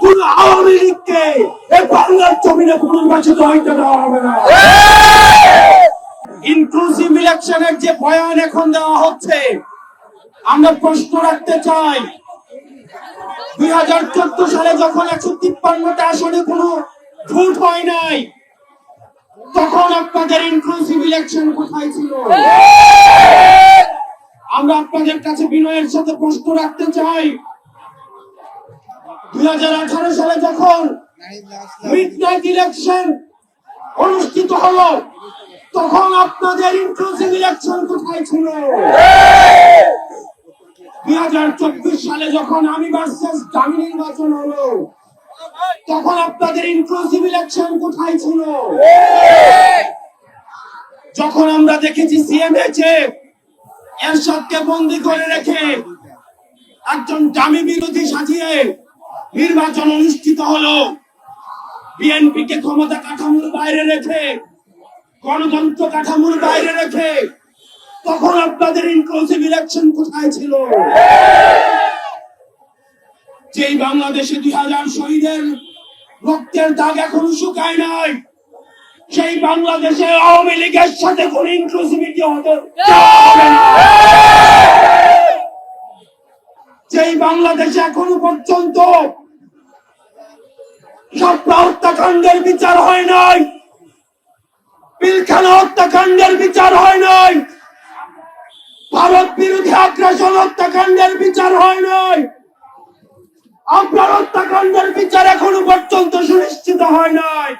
কোন আওয়ামী লীগকে এই বাংলার জমিনে পুনর্বাসিত হইতে দেওয়া হবে না। ইনক্লুসিভ ইলেকশনের যে বয়ান এখন দেওয়া হচ্ছে আমরা প্রশ্ন রাখতে চাই দুই হাজার চোদ্দ সালে যখন একশো তিপ্পান্নটা আসনে কোনো ভোট হয় নাই তখন আপনাদের ইনক্লুসিভ ইলেকশন কোথায় ছিল? আমরা আপনাদের কাছে বিনয়ের সাথে প্রশ্ন রাখতে চাই দুই হাজার আঠারো সালে যখন মিড নাইট ইলেকশন অনুষ্ঠিত হলো, তখন আপনাদের ইনক্লুসিভ ইলেকশন কোথায় ছিল? দুই হাজার চব্বিশ সালে যখন আমি ভার্সেস দামি নির্বাচন হলো, তখন আপনাদের ইনক্লুসিভ ইলেকশন কোথায় ছিল? যখন আমরা দেখেছি সিএমএচে এরশাদকে বন্দি করে রেখে একজন দামি বিরোধী সাজিয়ে নির্বাচন অনুষ্ঠিত হলো। বিএনপি কে ক্ষমতা কাঠামোর বাইরে রেখে, গণতন্ত্র কাঠামোর বাইরে রেখে, তখন আপনাদের ইনক্লুসিভ ইলেকশন কোথায় ছিল? যেই বাংলাদেশে দুই হাজার শহীদের রক্তের দাগ এখনও শুকায় নাই, সেই বাংলাদেশে আওয়ামী লীগের সাথে কোন ইনক্লুসিভিটি হতে যেই বাংলাদেশে এখনও পর্যন্ত সপ্তাহ হত্যাকাণ্ডের বিচার হয় নাই। পিলখানা হত্যাকাণ্ডের বিচার হয় নাই। ভারত বিরোধী আগ্রাসন হত্যাকাণ্ডের বিচার হয় নাই। আপনার হত্যাকাণ্ডের বিচার এখনও পর্যন্ত সুনিশ্চিত হয় নাই।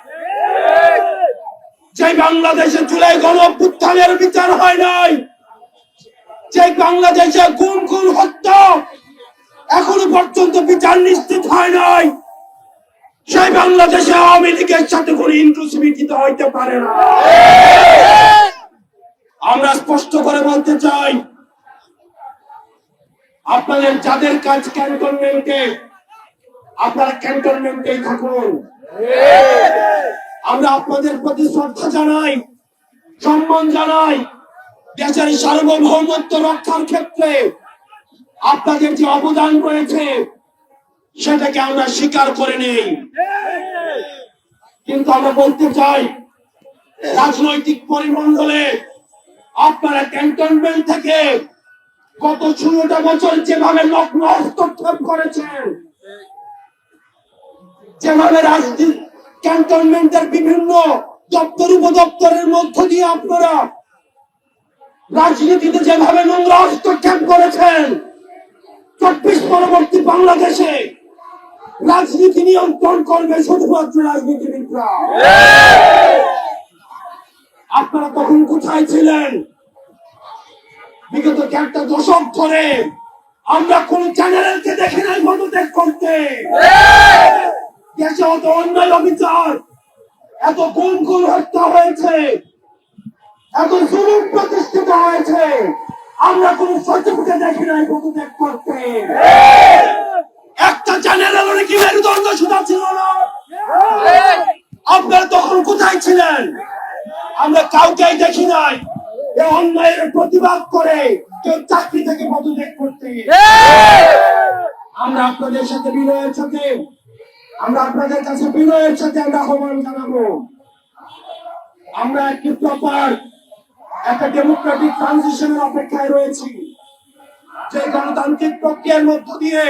যে বাংলাদেশে জুলাই গণ বিচার হয় নাই, যে বাংলাদেশে গুম গুম হত্যা এখনও পর্যন্ত বিচার নিশ্চিত হয় নাই। সেই বাংলাদেশে আওয়ামী লীগের সাথে কোনো ইনক্লুসিভিটি হইতে পারে না। আমরা স্পষ্ট করে বলতে চাই, আপনাদের যাদের কাজ ক্যান্টনমেন্টে আপনারা ক্যান্টনমেন্টেই থাকুন। আমরা আপনাদের প্রতি শ্রদ্ধা জানাই, সম্মান জানাই, দেশের সার্বভৌমত্ব রক্ষার ক্ষেত্রে আপনাদের যে অবদান রয়েছে সেটাকে আমরা স্বীকার করে নেই। কিন্তু আমরা বলতে চাই, রাজনৈতিক পরিমণ্ডলে আপনারা ক্যান্টনমেন্ট থেকে গত ষোলোটা বছর যেভাবে লগ্ন হস্তক্ষেপ করেছেন, যেভাবে রাজনীতি ক্যান্টনমেন্টের বিভিন্ন দপ্তর উপদপ্তরের মধ্য দিয়ে আপনারা রাজনীতিতে যেভাবে নোংরা হস্তক্ষেপ করেছেন, চব্বিশ পরবর্তী বাংলাদেশে রাজনীতি নিয়ন্ত্রণ করবে শুধুমাত্র রাজনীতিবিদরা। আপনারা তখন কোথায় ছিলেন? বিগত একটা দশক ধরে আমরা কোন চ্যানেলকে দেখে নাই পদত্যাগ করতে। দেশে অত অন্যায় অবিচার, এত গুম গুম হত্যা হয়েছে, এত জুলুম প্রতিষ্ঠিত হয়েছে। আমরা কোন সচিবকে দেখি নাই পদত্যাগ করতে। কোথায় ছিলেন? আমরা কাউকেই দেখি প্রতিবাদ করে চাকরি থেকে আমরা আপনাদের সাথে বিনয়ের সাথে, আমরা আপনাদের কাছে বিনয়ের সাথে আমরা আহ্বান জানাব। আমরা একটি প্রপার একটা ডেমোক্রেটিক ট্রানজিশনের অপেক্ষায় রয়েছি। যে গণতান্ত্রিক প্রক্রিয়ার মধ্য দিয়ে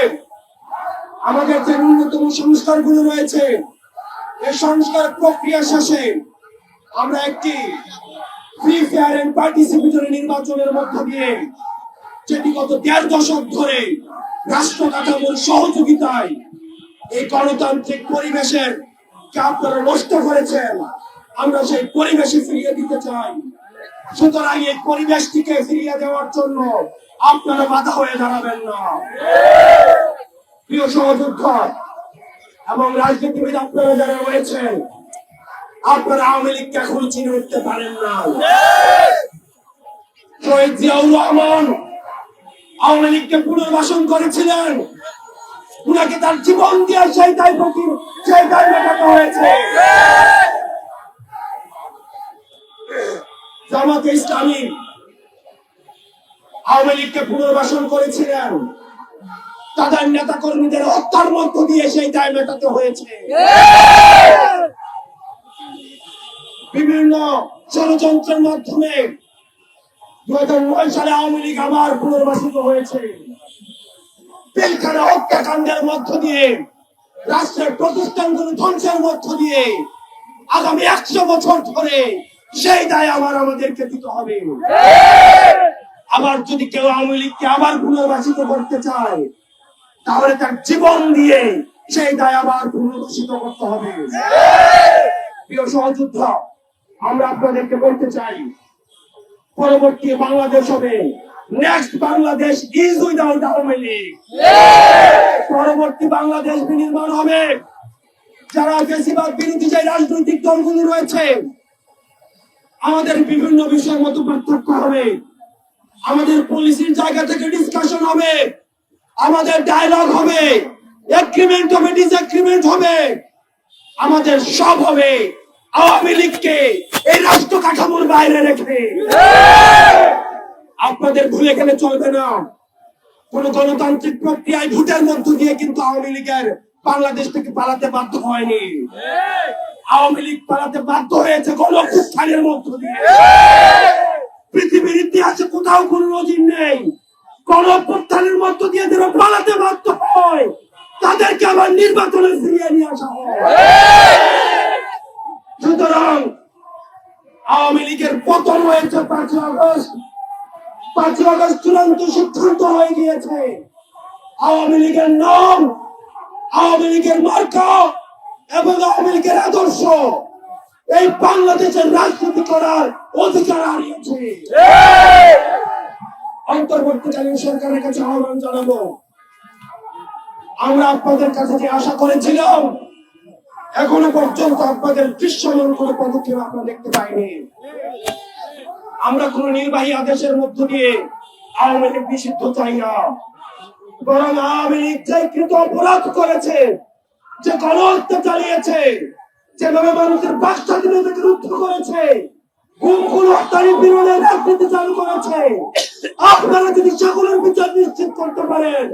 আমাদের যে ন্যূনতম সংস্কারগুলো রয়েছে এই সংস্কার প্রক্রিয়া শেষে আমরা একটি ফ্রি ফেয়ার এন্ড পার্টিসিপেটরি নির্বাচনের মধ্য দিয়ে যেটি গত দেড় দশক ধরে রাষ্ট্র কাঠামোর সহযোগিতায় এই গণতান্ত্রিক পরিবেশের কে আপনারা নষ্ট করেছেন, আমরা সেই পরিবেশে ফিরিয়ে দিতে চাই। সুতরাং এই পরিবেশটিকে ফিরিয়ে দেওয়ার জন্য আপনারা বাধা হয়ে দাঁড়াবেন না। প্রিয় সহযোদ্ধা এবং রাজনীতিবিদ আপনারা যারা রয়েছেন, আপনারা আওয়ামী লীগকে এখনও চিনে উঠতে পারেন না। শহীদ জিয়াউর রহমান আওয়ামী লীগকে পুনর্বাসন করেছিলেন। উনাকে তার জীবন দিয়ে সেই দায় প্রতি সেই দায় মেটাতে হয়েছে। জামাতে ইসলামী আওয়ামী লীগকে পুনর্বাসন করেছিলেন। তাদের নেতা কর্মীদের হত্যার মধ্য দিয়ে সেই দায় মেটাতে হয়েছে। বিভিন্ন ষড়যন্ত্রের মাধ্যমে দু হাজার নয় সালে আওয়ামী লীগ আবার পুনর্বাসিত হয়েছে। হত্যাকাণ্ডের মধ্য দিয়ে, রাষ্ট্রের প্রতিষ্ঠানগুলো ধ্বংসের মধ্য দিয়ে আগামী একশো বছর ধরে সেই দায় আবার আমাদেরকে দিতে হবে। আবার যদি কেউ আওয়ামী লীগকে আবার পুনর্বাসিত করতে চায় তাহলে তার জীবন দিয়ে সেই দায় আবার পুনর্বাসিত করতে হবে। প্রিয় আমরা আপনাদেরকে বলতে চাই, পরবর্তী বাংলাদেশ হবে। Next Bangladesh is without Awami League পরবর্তী বাংলাদেশ বিনির্মাণ হবে। যারা বেশিরভাগ বিরোধী যে রাজনৈতিক দলগুলো রয়েছে, আমাদের বিভিন্ন বিষয়ের মতো পার্থক্য হবে। আমাদের পলিসির জায়গা থেকে ডিসকাশন হবে। আমাদের ডায়লগ হবে এগ্রিমেন্ট হবে ডিসএগ্রিমেন্ট হবে, আমাদের সব হবে। আওয়ামী লীগকে এই রাষ্ট্র কাঠামোর বাইরে রেখে। আপনাদের ভুলে গেলে চলবে না। কোন গণতান্ত্রিক প্রক্রিয়ায় ভোটের মধ্য দিয়ে কিন্তু আওয়ামী লীগের বাংলাদেশ থেকে পালাতে বাধ্য হয়নি। আওয়ামী লীগ পালাতে বাধ্য হয়েছে গণঅভ্যুত্থানের মধ্য দিয়ে। পৃথিবীর ইতিহাসে কোথাও কোন নজির নেই। গণঅভ্যুত্থানের মধ্য দিয়ে যারা পালাতে বাধ্য হয়, তাদেরকে আবার নির্বাচনে ফিরিয়ে নিয়ে আসা হয়। সুতরাং আওয়ামী লীগের পতন হয়েছে পাঁচই আগস্ট। পাঁচই আগস্ট চূড়ান্ত সিদ্ধান্ত হয়ে গিয়েছে। আওয়ামী লীগের নাম, আওয়ামী লীগের মার্কা এবং আওয়ামী লীগের আদর্শ, এই বাংলাদেশের রাজনীতি করার অধিকার হারিয়েছে। অন্তর্বর্তীকালীন সরকারের কাছে আহ্বান জানাব। আমরা আপনাদের কাছে যে আশা করেছিলাম, এখনও পর্যন্ত আপনাদের দৃশ্যমান কোনো পদক্ষেপ আমরা দেখতে পাইনি। আমরা কোন নির্বাহী আদেশের মধ্য দিয়ে আওয়ামী লীগ নিষিদ্ধ চাই না। বরং আওয়ামী লীগ কৃত অপরাধ করেছে, যে গণহত্যা চালিয়েছে, যেভাবে মানুষের স্বাধীনতাকে রুদ্ধ করেছে গুম খুন হত্যার বিরোধে রাজনীতি চালু করেছে? আপনারা যদি সকলের বিচার নিশ্চিত করতে পারেন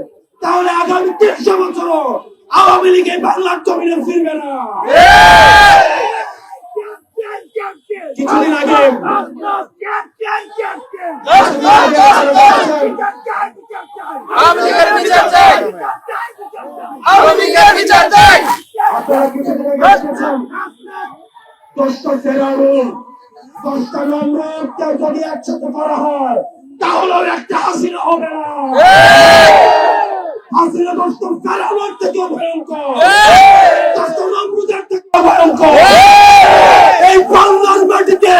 তাহলে আগামী তিনশো বছর আওয়ামী লীগ বাংলার জমিনে ফিরবে না। কিছুদিন আগে আপনারা কিছুদিন আগে যদি একসাথে করা হয় তাহলে একটা হাসিনা হবে না। হাসিনা ভয়ঙ্কর। দশটা নমরুদের থেকেও ভয়ঙ্কর। এই বাংলার মাটিতে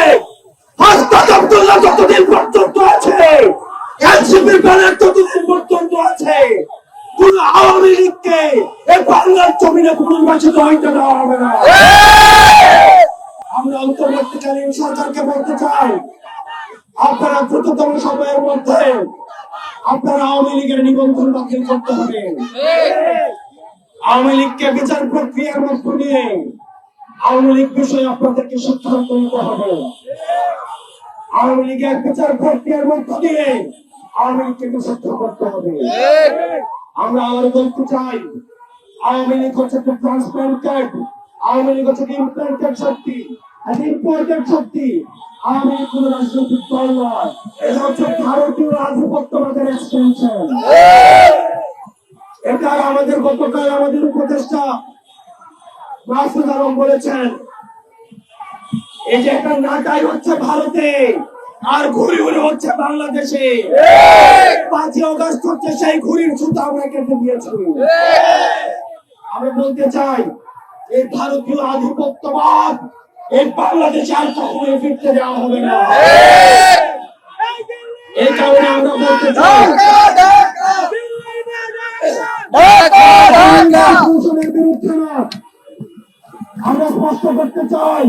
হাসপাত আব্দুল্লাহ যতদিন পর্যন্ত আছে এনসিপির ব্যানার ততদিন পর্যন্ত আছে। কোন আওয়ামী লীগকে এই বাংলার জমিনে পুনর্বাসিত হইতে দেওয়া হবে না। আমরা অন্তর্বর্তীকালীন সরকারকে বলতে চাই, আপনারা দ্রুততম সময়ের মধ্যে আপনারা আওয়ামী লীগের নিবন্ধন বাতিল করতে হবে। আওয়ামী লীগকে বিচার প্রক্রিয়ার মধ্য দিয়ে আওয়ামী লীগ বিষয়ে আপনাদেরকে সিদ্ধান্ত নিতে হবে। আওয়ামী লীগের বিচার প্রক্রিয়ার মধ্য দিয়ে আওয়ামী লীগকে নিষিদ্ধ করতে হবে। আমরা আবার বলতে চাই, আওয়ামী লীগ হচ্ছে ট্রান্সপ্লান্টেড আওয়ামী লীগ হচ্ছে ইমপ্লান্টেড শক্তি। একটা ইম্পোর্টেড শক্তি লীগ কোন রাজনৈতিক দল নয় এটা হচ্ছে ভারতীয় আধিপত্যবাদের এক্সটেনশন। এটা আমাদের গতকাল আমাদের উপদেষ্টা মাসুদ আলম বলেছেন। এই যে একটা নাটাই হচ্ছে ভারতে আর ঘুরি ঘুরি হচ্ছে বাংলাদেশে। পাঁচই অগস্ট হচ্ছে সেই ঘুরির ছুতো আমরা কেটে দিয়েছি। আমরা বলতে চাই এই ভারতীয় আধিপত্যবাদ এই বাংলাদেশে আর কখনোই ফিরতে দেওয়া হবে না। এই কারণে আমরা বলতে আমরা স্পষ্ট করতে চাই,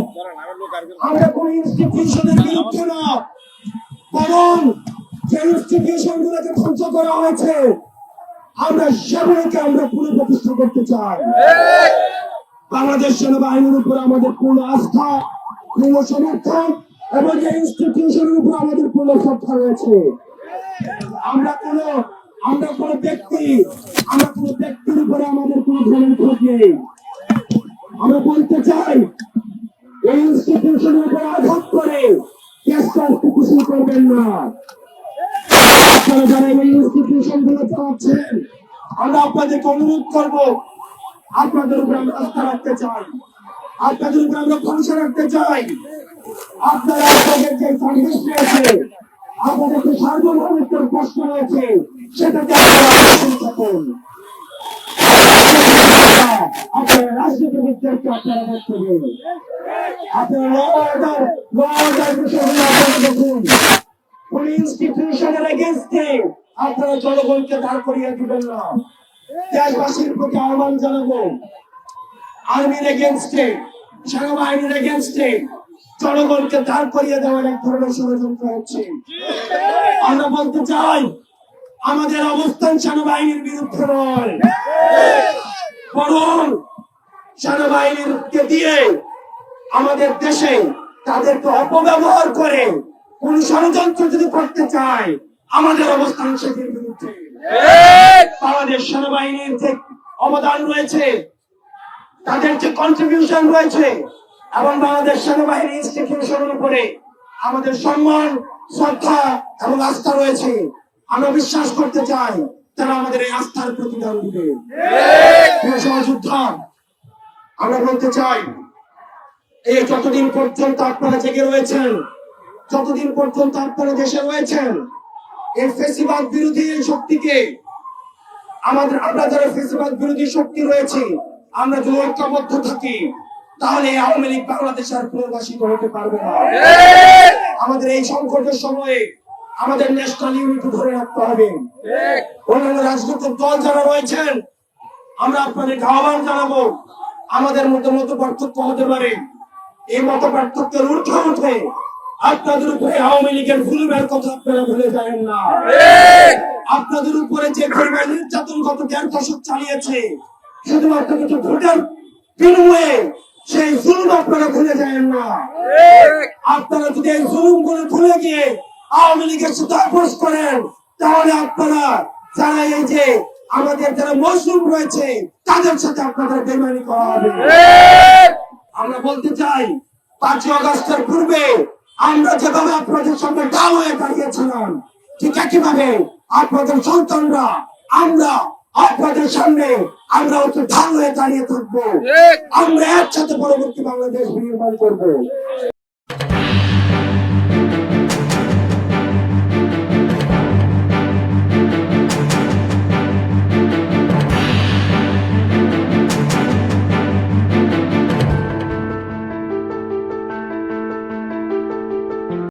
আমরা কোন ইনস্টিটিউশনের বিরুদ্ধে না। বরং যে ইনস্টিটিউশন গুলোকে ধ্বংস করা হয়েছে, আমরা সেগুলোকে আমরা পুনঃপ্রতিষ্ঠা করতে চাই। বাংলাদেশ সেনাবাহিনীর উপর আমাদের পূর্ণ আস্থা, পূর্ণ সমর্থন এবং যে ইনস্টিটিউশনের উপর আমাদের পূর্ণ শ্রদ্ধা রয়েছে। আমরা কোনো আমরা কোনো ব্যক্তি, আমরা কোনো ব্যক্তির উপরে আমাদের কোনো ধরনের খোঁজ নেই। আমরা বলতে চাই, এই ইনস্টিটিউশনের উপর আঘাত করে কেসটা কুশি করবেন না। আপনারা যারা এই ইনস্টিটিউশনগুলো চালাচ্ছেন, আমরা আপনাদেরকে অনুরোধ করব আপনাদের উপরে আমরা আস্থা রাখতে চাই। আপনাদের উপরে আমরা ভরসা রাখতে চাই। আপনারা আপনাদের যে সার্ভিস রয়েছে আপনাদের যে প্রশ্ন রয়েছে, সেটাকে আপনারা আপনারা জনগণকে দাঁড় করিয়ে দিবেন না। দেশবাসীর প্রতি আহ্বান জানাব। আর্মির এগেনস্টে, সেনাবাহিনীর এগেনস্টে জনগণকে দাঁড় করিয়ে দেওয়ার এক ধরনের ষড়যন্ত্র হচ্ছে। আমরা বলতে চাই, আমাদের অবস্থান সেনাবাহিনীর বিরুদ্ধে নয়। বরং সেনাবাহিনীকে দিয়ে আমাদের দেশে তাদেরকে অপব্যবহার করে কোন ষড়যন্ত্র যদি করতে চায়, আমাদের অবস্থান সেটির বিরুদ্ধে বাংলাদেশ সেনাবাহিনীর যে অবদান রয়েছে তাদের যে কন্ট্রিবিউশন রয়েছে এবং বাংলাদেশ সেনাবাহিনী ইনস্টিটিউশনের উপরে আমাদের সম্মান শ্রদ্ধা এবং আস্থা রয়েছে। আমরা বিশ্বাস করতে চাই তারা আমাদের এই আস্থার প্রতিদান দিবে। সহযোদ্ধা আমরা বলতে চাই এই যতদিন পর্যন্ত আপনারা জেগে রয়েছেন যতদিন পর্যন্ত আপনারা দেশে রয়েছেন ফেসিবাদ বিরোধী এই শক্তিকে আমাদের, আমরা যারা ফেসিবাদ বিরোধী শক্তি রয়েছে, আমরা যদি ঐক্যবদ্ধ থাকি, তাহলে আওয়ামী লীগ বাংলাদেশ আর পুনর্বাসিত হতে পারবে না। আমাদের এই সংকটের সময়ে আমাদের ন্যাশনাল ইউনিটি ধরে রাখতে হবে। অন্যান্য রাজনৈতিক দল যারা রয়েছেন, আমরা আপনাদেরকে আহ্বান জানাব, আমাদের মধ্যে মত পার্থক্য হতে পারে। এই মত পার্থক্যের ঊর্ধ্বে উঠে আপনাদের উপরে আওয়ামী লীগের ভুলবের কথা আপনারা ভুলে যাবেন না। আপনাদের উপরে যে পরিমাণ নির্যাতন গত দেড় দশক চালিয়েছে, শুধুমাত্র কিছু ভোটের বিনিময়ে সেই জুলুম আপনারা ভুলে যাবেন না। আপনারা যদি এই জুলুমগুলো ভুলে গিয়ে আওয়ামী লীগের সাথে করেন, তাহলে আপনারা যারা এই যে আমাদের যারা মজলুম রয়েছে, তাদের সাথে আপনাদের বেমানি করা হবে। আমরা বলতে চাই, পাঁচই অগস্টের পূর্বে আমরা যেভাবে আপনাদের সামনে ডাল হয়ে দাঁড়িয়েছিলাম ঠিক একইভাবে আপনাদের সন্তানরা আমরা আপনাদের সামনে আমরা হচ্ছে ঢাল হয়ে দাঁড়িয়ে থাকব। আমরা একসাথে পরবর্তী বাংলাদেশ নির্মাণ করব।